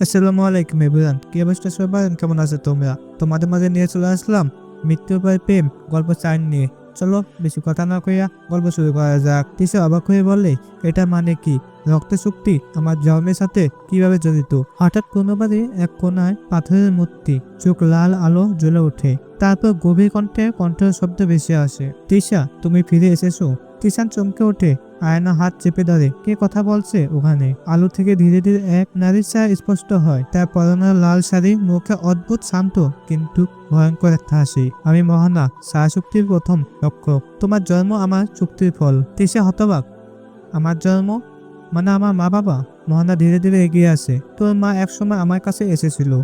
আসসালামু আলাইকুম এভরিওয়ান, কি অবস্থা সবাই কেমন আছে তোমরা? তোমাদের মাঝে নিয়ে চলে আসলাম মৃত্যুর পর প্রেম গল্প চাইন নিয়ে। চলো, বেশি কথা না কইয়া গল্প শুরু করা যাক। তিসে অবাক হয়ে বললে এটা মানে কি? রক্ত শক্তি আমার জন্মের সাথে কীভাবে জড়িত? হঠাৎ কোনোবারই এক কোনায় পাথরের মূর্তি, চোখ লাল আলো জ্বলে ওঠে। তারপর গভীর কণ্ঠে কণ্ঠের শব্দ বেশি আসে, তিশা, তুমি ফিরে এসেছ? তিশান চমকে ওঠে আয়না হাত চেপে ধরে। কে কথা বলছে ওখানে? আলো থেকে ধীরে ধীরে এক নারীর ছায়া স্পষ্ট হয়। তার পরনের লাল শাড়ি মুখে অদ্ভুত শান্ত কিন্তু ভয়ঙ্কর একটা হাসি। আমি মহানা শক্তির প্রথম রক্ষক। তোমার জন্ম আমার চুক্তির ফল। তিসে হতবাক। আমার জন্ম? মানে আমার মা বাবা? মহানা ধীরে ধীরে এগিয়ে আসে। তোর মা একসময় আমার কাছে এসেছিল।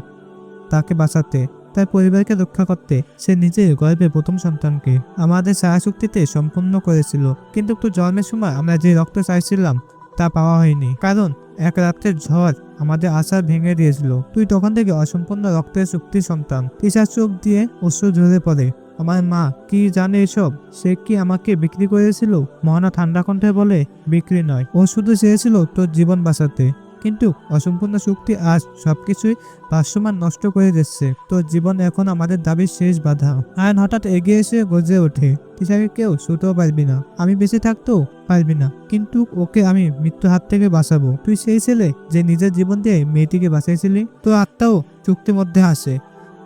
তাকে বাঁচাতে। তার পরিবারকে রক্ষা করতে সে নিজের গর্ভে প্রথম সন্তানকে আমাদের ছায়াশক্তিতে সম্পূর্ণ করেছিল। কিন্তু জন্মের সময় আমরা যে রক্ত চাইছিলাম, তা পাওয়া হয়নি। কারণ এক রাত্রের ঝড় আমাদের আশা ভেঙে দিয়েছিল। তুই তখন থেকে অসম্পূর্ণ রক্তের শক্তি সন্তান। তিসার চোখ দিয়ে অশ্রু ঝরে পড়ে। আমার মা, কি জানে এসব? সে কি আমাকে বিক্রি করেছিল? মহানা ঠান্ডা কণ্ঠে বলে, বিক্রি নয়। ও শুধু চেয়েছিল তোর জীবন বাঁচাতে। কিন্তু অসম্পূর্ণ শক্তি আজ সবকিছুই ভাষ্যমান নষ্ট করে দিচ্ছে। তো জীবন এখন আমাদের দাবির শেষ বাধা। আয়ন হঠাৎ এগিয়ে এসে গজে ওঠে তিসাকে কেউ ছুটেও পারবি না। আমি বেঁচে থাকতেও পারবি না, কিন্তু ওকে আমি মৃত্যু হাত থেকে বাঁচাবো। তুই সেই ছেলে যে নিজের জীবন দিয়ে মেয়েটিকে বাঁচাইছিলি? তো আত্মাও চুক্তির মধ্যে আসে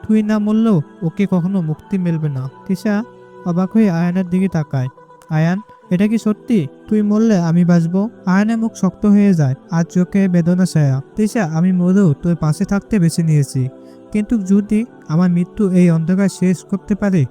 তুই না মরলেও ওকে কখনো মুক্তি মিলবে না। তিশা অবাক হয়ে আয়ানের দিকে তাকায়। আয়ান এটা কি সত্যি? তুই মরলে আমি বাঁচবো? আয়নের মুখ শক্ত হয়ে যায়, আর চোখে বেদনা ছায়া। তিশা, আমি মরেও তোর পাশে থাকতে বেছে নিয়েছি। কিন্তু যদি আমার মৃত্যু এই অন্ধকার শেষ করতে পারে,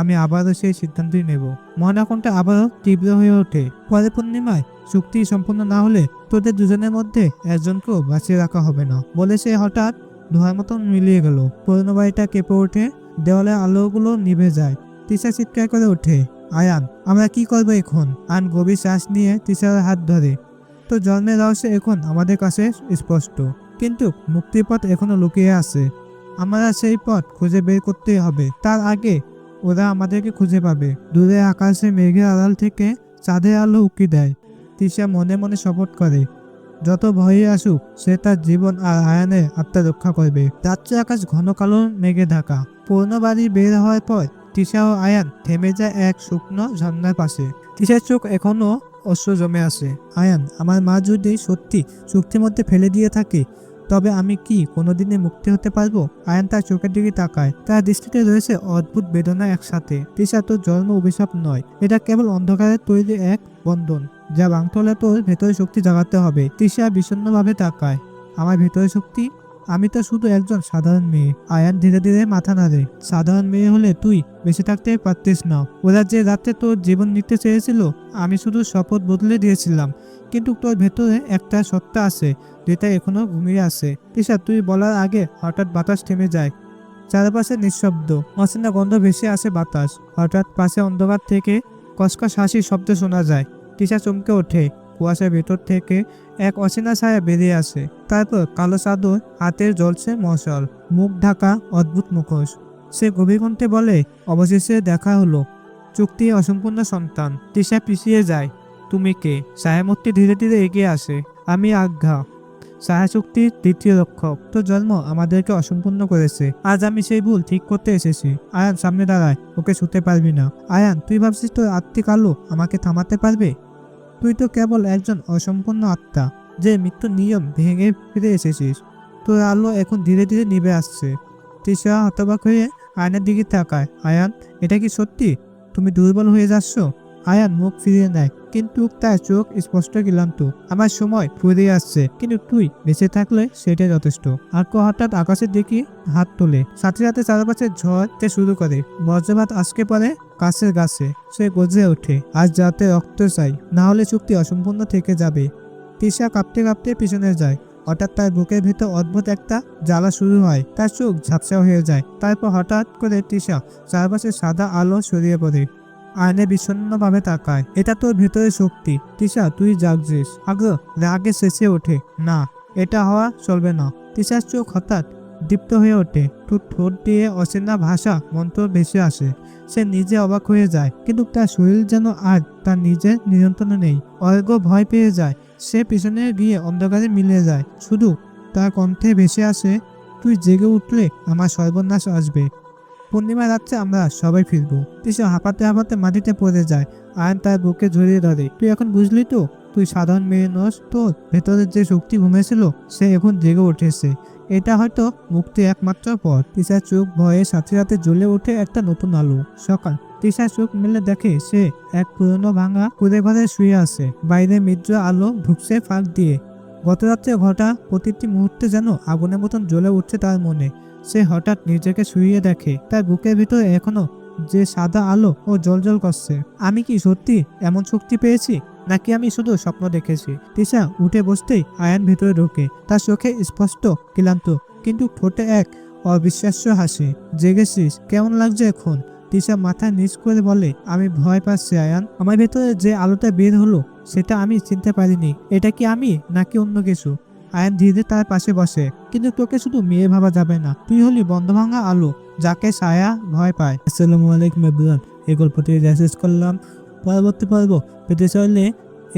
আমি আবারও সেই সিদ্ধান্তই নেব। মহানাকণ্ঠে আবারও তীব্র হয়ে ওঠে। পরে পূর্ণিমায় চুক্তি সম্পূর্ণ না হলে তোদের দুজনের মধ্যে একজনকেও বাঁচিয়ে রাখা হবে না, বলে সে হঠাৎ ধোঁয়ার মতন মিলিয়ে গেল। পুরনো বাড়িটা কেঁপে ওঠে দেওয়ালে আলোগুলো নিভে যায়। তিশা চিৎকার করে ওঠে আয়ান, আমরা কি করব এখন? আন গভীর শ্বাস নিয়ে তিশার হাত ধরে। তো জন্মের রহস্য এখন আমাদের কাছে স্পষ্ট। কিন্তু মুক্তির পথ এখনও লুকিয়ে আছে। আমরা সেই পথ খুঁজে বের করতে হবে। তার আগে ওরা আমাদেরকে খুঁজে পাবে। দূরে আকাশে মেঘের আড়াল থেকে চাঁদের আলো উকি দেয়। তিশা মনে মনে শপথ করে, যত ভয়ে আসুক, সে তার জীবন আর আয়ানের আত্মা রক্ষা করবে। রাত্রে আকাশ ঘন কালো মেঘে ঢাকা। পুরনো বাড়ি বের হওয়ার পর তিশা ও আয়ান থেমে যায় এক শুকনো ঝর্ণার পাশে। তিশার চোখ এখনও অশ্রু জমে আছে। আয়ান, আমার মা যদি সত্যি চুক্তির মধ্যে ফেলে দিয়ে থাকে, তবে আমি কি কোনোদিনে মুক্তি হতে পারব? আয়ান তার চোখের দিকে তাকায়। তার দৃষ্টিতে রয়েছে অদ্ভুত বেদনা একসাথে। তিশা তোর জন্ম অভিশাপ নয়। এটা কেবল অন্ধকারের তৈরি এক বন্ধন, যা হলে তোর ভেতরে শক্তি জাগাতে হবে। তিশা বিষণ্ণভাবে তাকায়। আমার ভেতরে শক্তি আমি তো শুধু একজন সাধারণ মেয়ে। আয়ান ধীরে ধীরে মাথা নাড়ে। সাধারণ মেয়ে হলে তুই বেঁচে থাকতে পারতিস না। ওরা যে রাতে তোর জীবন নিতে চেয়েছিল, আমি শুধু শপথ বদলে দিয়েছিলাম। কিন্তু তোর ভেতরে একটা সত্তা আছে, যেটা এখনও ঘুমিয়ে আছে। তিশা, তুই বলার আগে হঠাৎ বাতাস থেমে যায়। চারপাশে নিঃশব্দ, অচেনা গন্ধ ভেসে আসে বাতাস। হঠাৎ পাশে অন্ধকার থেকে কসকস হাসির শব্দ শোনা যায়। তিশা চমকে ওঠে। কুয়াশার ভেতর থেকে এক অচেনা ছায়া বেরিয়ে আসে। তারপর কালো চাদর হাতে জ্বলছে মশাল, মুখ ঢাকা অদ্ভুত মুখোশ। সে গভীর কণ্ঠে বলে, অবশেষে দেখা হলো। চুক্তি অসম্পূর্ণ সন্তান। তিশা পিছিয়ে যায়। তুমি কে? ছায়ামূর্তি ধীরে ধীরে এগিয়ে আসে। আমি আজ্ঞা। ছায়াশক্তির দ্বিতীয় রক্ষক। তো জন্ম আমাদেরকে অসম্পূর্ণ করেছে। আজ আমি সেই ভুল ঠিক করতে এসেছি। আয়ান সামনে দাঁড়ায়। ওকে ছুতে পারবি না। আয়ান, তুই ভাবছিস তোর আত্মিক আলো আমাকে থামাতে পারবে? তুই তো কেবল একজন অসম্পূর্ণ আত্মা, যে মৃত্যুর নিয়ম ভেঙে ফিরে এসেছিস। তোর আলো এখন ধীরে ধীরে নিভে আসছে। তৃষা হতবাক হয়ে আয়নার দিকে তাকায়। আয়ান, এটা কি সত্যি? তুমি দুর্বল হয়ে যাচ্ছ? আয়ান মুখ ফিরিয়ে নেয়। কিন্তু তার চোখ স্পষ্ট ক্লান্ত। আমার সময় ফুরিয়ে আসছে। কিন্তু তুই বেঁচে থাকলে সেটা যথেষ্ট। আর হঠাৎ আকাশের দিকে হাত তোলে। সাথে সাথে চারপাশে ঝড়তে শুরু করে। বজ্রপাত আজকে পরে কাছের গাছে। সে গজে ওঠে। আজ রাতে রক্ত চাই। না হলে চুক্তি অসম্পূর্ণ থেকে যাবে। তিশা কাঁপতে কাঁপতে পিছনে যায়। হঠাৎ তার বুকের ভেতর অদ্ভুত একটা জ্বালা শুরু হয়। তার চোখ ঝাপসা হয়ে যায়। তারপর হঠাৎ করে তিশা চারপাশে সাদা আলো ছড়িয়ে পড়ে। আয়নে বিষণ্ণভাবে তাকায়। এটা তোর ভেতরে শক্তি। তিশা, তুই জাগছিস। আগ্রহ, রাগে শেষে ওঠে। না, এটা হওয়া চলবে না। তিশার চোখ হঠাৎ দীপ্ত হয়ে ওঠে। ঠোঁট ঠোঁট দিয়ে অচেনা ভাষা মন্ত্র ভেসে আসে। সে নিজে অবাক হয়ে যায়, কিন্তু তার শরীর যেন আর তার নিজের নিয়ন্ত্রণে নেই। অর্ঘ ভয় পেয়ে যায়। সে পিছনে গিয়ে অন্ধকারে মিলে যায়। শুধু তার কণ্ঠে ভেসে আসে, তুই জেগে উঠলে আমার সর্বনাশ আসবে। পূর্ণিমা রাত্রে আমরা সবাই ফিরবো। তিশা হাঁপাতে হাঁপাতে মাটিতে পড়ে যায়। আয়ন তার বুকে জড়িয়ে ধরে। তুই এখন বুঝলি তো? তুই সাধারণ মেয়ে নস তোর। ভেতরের যে শক্তি ঘুমেছিল, সে এখন জেগে উঠেছে। এটা হয়তো মুক্তি একমাত্র পথ। তিশার চোখ ভয়ে সাথে সাথে জ্বলে ওঠে একটা নতুন আলো। সকাল। তিশার চোখ মেলে দেখে সে এক পুরনো ভাঙা কুড়ে ঘরে শুয়ে আছে। বাইরে মিত্র আলো ঢুকছে ফাঁক দিয়ে। গত রাত্রে ঘটা প্রতিটি মুহূর্তে যেন আগুনের মতন জ্বলে উঠছে তার মনে। সে হঠাৎ নিজেকে শুইয়ে দেখে, তার বুকের ভিতরে এখনও যে সাদা আলো ও জলজল করছে। আমি কি সত্যি এমন শক্তি পেয়েছি? নাকি আমি শুধু স্বপ্ন দেখেছি? তিশা উঠে বসতেই আয়ান ভিতরে ঢোকে। তার চোখে স্পষ্ট ক্লান্ত, কিন্তু ঠোঁটে এক অবিশ্বাস্য হাসি। জেগেছিস? কেমন লাগছে এখন? তিশা মাথা নিচ করে বলে, আমি ভয় পাচ্ছি আয়ান। আমার ভেতরে যে আলোটা বের হলো, সেটা আমি চিনতে পারিনি। এটা কি আমি, নাকি অন্য কিছু? আয়ান ধীরে তার পাশে বসে, কিন্তু তোকে শুধু মেয়ে ভাবা যাবে না। তুই হলি বন্ধ ভাঙা আলো, যাকে ছায়া ভয় পায়। আসসালামু আলাইকুম এভরিওয়ান, এই গল্পটি রেসেস করলাম। পরবর্তী পর্ব পেতে চাইলে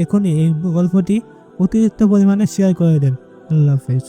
এখনই এই গল্পটি অতিরিক্ত পরিমাণে শেয়ার করে দেন। আল্লাহ হাফেজ।